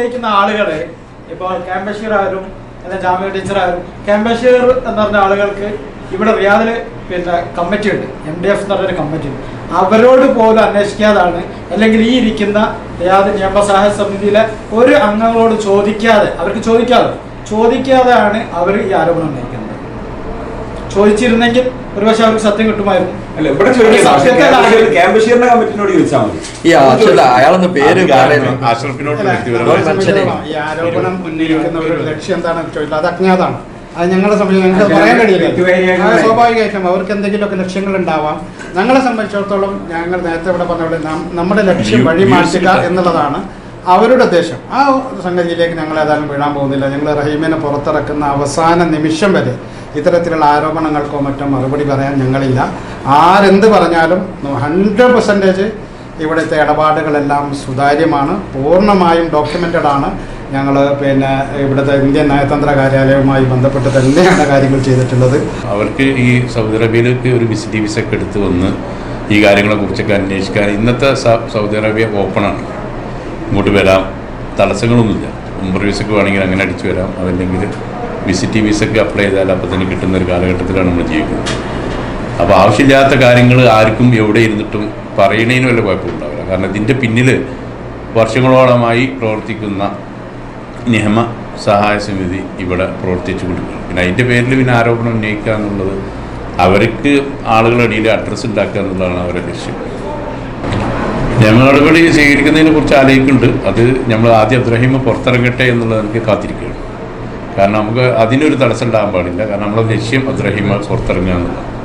ഉന്നയിക്കുന്ന ആളുകളെ ഇപ്പോൾ ക്യാമ്പഷീർ ആയാലും അല്ലെ ജാമ്യ ടീച്ചർ ആയാലും ക്യാമ്പഷീർ എന്ന് പറഞ്ഞ ആളുകൾക്ക് ഇവിടെ റിയാദിൽ പിന്നെ കമ്മിറ്റി ഉണ്ട്. എം ഡി എഫ് എന്ന് പറഞ്ഞൊരു കമ്മിറ്റി ഉണ്ട്. അവരോട് പോലും അന്വേഷിക്കാതാണ്. അല്ലെങ്കിൽ ഈ ഇരിക്കുന്ന റിയാദ് നിയമസഹായ സമിതിയിലെ ഒരു അംഗങ്ങളോട് ചോദിക്കാതെ അവർക്ക് ചോദിക്കാതെ ചോദിക്കാതെയാണ് അവർ ഈ ആരോപണം ഉന്നയിക്കുന്നത്. ചോദിച്ചിരുന്നെങ്കിൽ ഒരുപക്ഷെ അവർക്ക് സത്യം കിട്ടുമായിരുന്നു. അല്ല ഇവിടെ ക്യാമ്പഷീറിന്റെ കമ്മിറ്റിനോട് ചോദിച്ചാൽ മതി. ഈ ആശ്രല അയാളൊന്ന് പേര് അഷ്റഫിനോട് ഈ ആരോപണം ഉന്നയിക്കുന്നവരുടെ ലക്ഷ്യം എന്താണെന്ന് ചോദിച്ചാൽ അത് അജ്ഞാതാണ് അത് ഞങ്ങളെ സംബന്ധിച്ച് ഞങ്ങൾക്ക് പറയാൻ കഴിയില്ല. സ്വാഭാവികമായിട്ടും അവർക്ക് എന്തെങ്കിലുമൊക്കെ ലക്ഷ്യങ്ങൾ ഉണ്ടാവാം. ഞങ്ങളെ സംബന്ധിച്ചിടത്തോളം ഞങ്ങൾ നേരത്തെ ഇവിടെ പറഞ്ഞ പോലെ നമ്മുടെ ലക്ഷ്യം വഴി മാറ്റുക എന്നുള്ളതാണ് അവരുടെ ഉദ്ദേശം. ആ സംഗതിയിലേക്ക് ഞങ്ങൾ ഏതായാലും വീഴാൻ പോകുന്നില്ല. ഞങ്ങൾ റഹീമിനെ പുറത്തിറക്കുന്ന അവസാന നിമിഷം വരെ ഇത്തരത്തിലുള്ള ആരോപണങ്ങൾക്കോ മറ്റോ മറുപടി പറയാൻ ഞങ്ങളില്ല. ആരെന്ത് പറഞ്ഞാലും ഹൺഡ്രഡ് പെർസെന്റേജ് ഇവിടുത്തെ ഇടപാടുകളെല്ലാം സുതാര്യമാണ് പൂർണമായും ഡോക്യുമെന്റഡ് ആണ്. ഞങ്ങൾ പിന്നെ ഇവിടുത്തെ ഇന്ത്യൻ നയതന്ത്ര കാര്യാലയവുമായി ബന്ധപ്പെട്ട് തന്നെയാണ് കാര്യങ്ങൾ ചെയ്തിട്ടുള്ളത്. അവർക്ക് ഈ സൗദി അറേബ്യയിലേക്ക് ഒരു വിസിറ്റി വിസ ഒക്കെ എടുത്ത് വന്ന് ഈ കാര്യങ്ങളെ കുറിച്ചൊക്കെ അന്വേഷിക്കാൻ ഇന്നത്തെ സൗദി അറേബ്യ ഓപ്പണാണ് ഇങ്ങോട്ട് വരാം. തടസ്സങ്ങളൊന്നുമില്ല. ഉംബർ വിസക്ക് വേണമെങ്കിൽ അങ്ങനെ അടിച്ചു വരാം. അതല്ലെങ്കിൽ വിസിറ്റ് വിസൊക്കെ അപ്ലൈ ചെയ്താൽ അപ്പോൾ തന്നെ കിട്ടുന്ന ഒരു കാലഘട്ടത്തിലാണ് നമ്മൾ ജീവിക്കുന്നത്. അപ്പോൾ ആവശ്യമില്ലാത്ത കാര്യങ്ങൾ ആർക്കും എവിടെ ഇരുന്നിട്ടും പറയണതിന് വല്ല കുഴപ്പമുണ്ടാവില്ല. കാരണം ഇതിന്റെ പിന്നിൽ വർഷങ്ങളോളമായി പ്രവർത്തിക്കുന്ന നിയമ സഹായ സമിതി ഇവിടെ പ്രവർത്തിച്ചു കൊണ്ടിരിക്കുന്നു. പിന്നെ അതിന്റെ പേരിൽ പിന്നെ ആരോപണം ഉന്നയിക്കുക എന്നുള്ളത് അവർക്ക് ആളുകളുടെ അഡ്രസ്സ് ഉണ്ടാക്കുക എന്നുള്ളതാണ് അവരുടെ ലക്ഷ്യം. നിയമ നടപടി സ്വീകരിക്കുന്നതിനെ കുറിച്ച് ആലോചിക്കുന്നുണ്ട്. അത് നമ്മൾ ആദ്യം അബ്രാഹിം പുറത്തിറങ്ങട്ടെ എന്നുള്ളത് എനിക്ക് കാത്തിരിക്കുകയാണ്. കാരണം നമുക്ക് അതിനൊരു തടസ്സം ഉണ്ടാകാൻ പാടില്ല. കാരണം നമ്മുടെ ലക്ഷ്യം അത്രഹിമ പുറത്തിറങ്ങുക എന്നുള്ളത്.